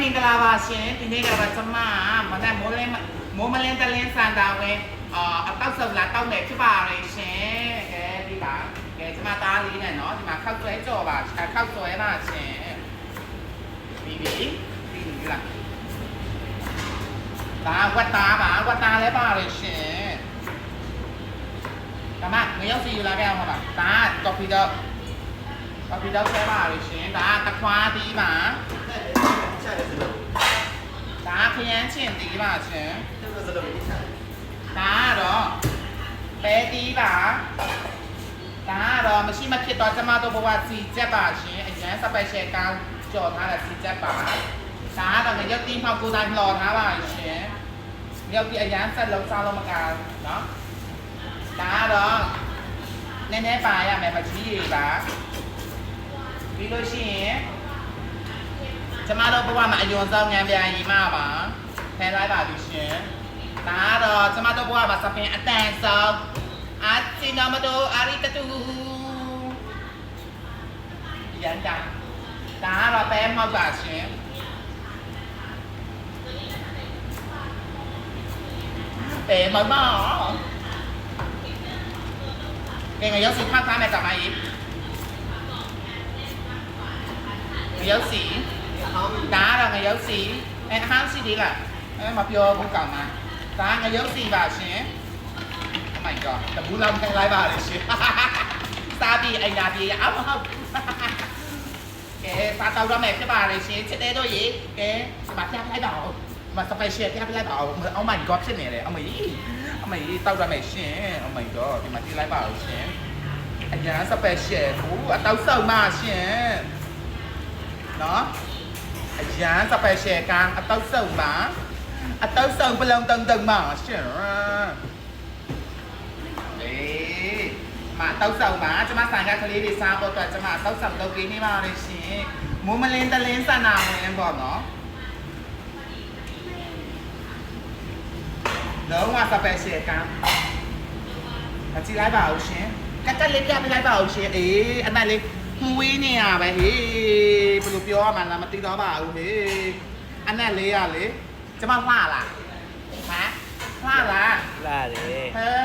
မင်္ဂလာပါရှင်ဒီနေ့ကတော့ကျမမနက်မိုးလင်းမိုးမလင်းတလင်းစံတာဝင်အပေါက်ဆုပ်လာတောက်မယ်ဖြစ်ပါတယ်ရှင်ကဲဒီပါကဲကျမသားလေးနဲ့เนาะဒီမှာခောက်ဆွဲကြော်ပါခောက်ဆွဲပါရှင်ပြီးပြီပြီးပြီလားဒါဝတ်သားပါဝတ်သားလည်းပါတယ်ရှင်ဒါမှငရုတ်စီယူလာခဲ့အောင်ပါဒါကော်ဖီတော့ကော်ဖီတော့ဆွဲပါလို့ရှင်ဒါတခွားသီးပါ ဒါခရမ်းချင်းတီးပါရှင်ဒါကတော့ပဲတီးပါဒါကတော့မရှိမဖြစ်တော့ကျမတို့ဘဝစီချက်ပါရှင်အရန် special ကောင်းကြော်ထားတဲ့စီချက်ပါဒါကတော့ငရုတ်တီးမှောက်ကိုယ်တိုင်လော်ထားပါရှင်ရုပ်ပြီးအရန်ဆက်လုံးစားလုံးမကเนาะဒါကတော့နည်းနည်းပါရမယ်မကြီးပါပြီးလို့ရှိရင် ကျမတို့ဘဝမှာအယွန်ဆောင်ငံပြန်ရီမပါဖယ်လိုက်ပါပြီရှင် ဒါတော့ကျမတို့ဘဝမှာစပင်အတန်ဆုံးအစီနမတိုအာရီတတူရန်တာဒါကတော့ပဲမောက်ပါရှင်ပဲမောက်ပါကဲငါရောက်စီဖတ်သားမယ်တမကြီးငါရောက်စီ 好， ဒါကတော့ငရု đá là ngày yếu xí. Em hát xí đi là em mặc vô cũng cầm mà. Đá ngày yếu xí vào xí. Oh my god, tầm bú lâm cái lái vào để xí. Ta bị anh đã bị áo không. Cái ta tao ra mẹ cái bà này xí, chết đấy thôi gì. Cái bà cha lái bảo mà tao phải share cái lái oh ông mày góp xí này này ông mày ông mày tao ra mẹ xí. Ông mày god, thì mà đi lái bảo xí. Anh nhà special phú tao sợ mà xí. Đó. ရှင်နော်အရန်စပယ်ရှယ်ကန်းအတောက်စုံပါအတောက်စုံပလုံတုံတုံပါရှင်လေမတောက်စုံပါကျမဆိုင်ကကလေးတွေစားဖို့အတွက်ကျမတောက်စုံလုပ်ပေးနေပါလေရှင်မိုးမလင်းတလင်းစနာဝင်ပေါ့နော်လုံးဝစပယ်ရှယ်ကန်းအကြည့်လိုက်ပါဦးရှင်ကတ်တက်လေးပြပေးလိုက်ပါဦးရှင်အေးအနက်လေး မွေးနေရပဲဟေးဘယ်လိုပြောရမှန်းလားမသိတော့ပါဘူးဟေးအနက်လေးရလေကျမလှလားဟမ်လှလားလာတယ်ဟဲ့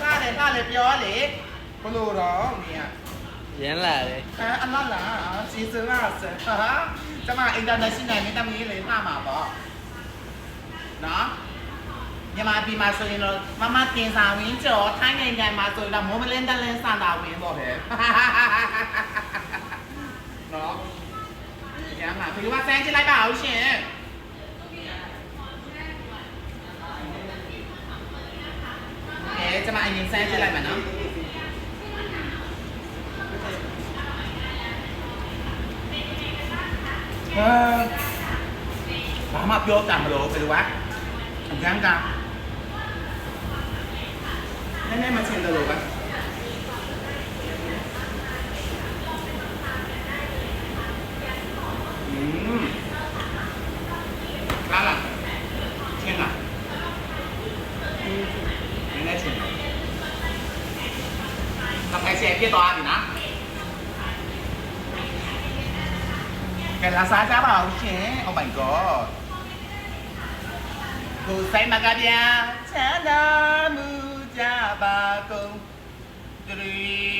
လှတယ်လှလေပြောလေဘယ်လိုတော့နေရရမ်းလာတယ်အဲအလားလားစီစလာစဟာကျမ international နဲ့တမီးလေးလှမှာပေါ့နော်မြန်မာပြည်မှာဆိုရင်တော့မမတင်စာဝင်းကျော်ထိုင်းနိုင်ငံမှာဆိုရင်တော့မိုးမလင်းတလင်းစန်တာဝင်းပေါ့ပဲနော် นะคะคือว่าแซงที่ไรเปล่าเชฟเอเจะมาไอ้ยิงแซงที่ไรมาเนาะเออสามารถโยกตามมาโลไปดูวะทำแก้มกันแน่ๆมาเชนตะโลกัน 10ဖြစ်သွားပြီနော်ကဲလာစားကြပါဦးရှင် Oh my god ကိုဆိုင်မကဗျာချမ်းသာမှုကြပါကုန်3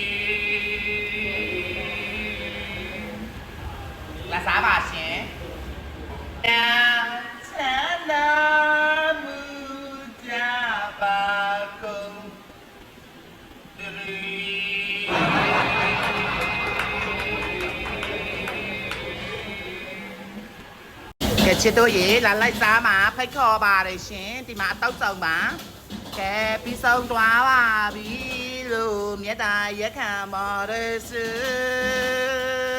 ကဲချစ်တို့ရေလာလိုက်စားမှာဖိတ်ခေါ်ပါတယ်ရှင်ဒီမှာအတောက်ဆောင်ပါကဲပြီးဆုံးသွားပါပြီလို့မြတ်တာရက်ခံပါရစေ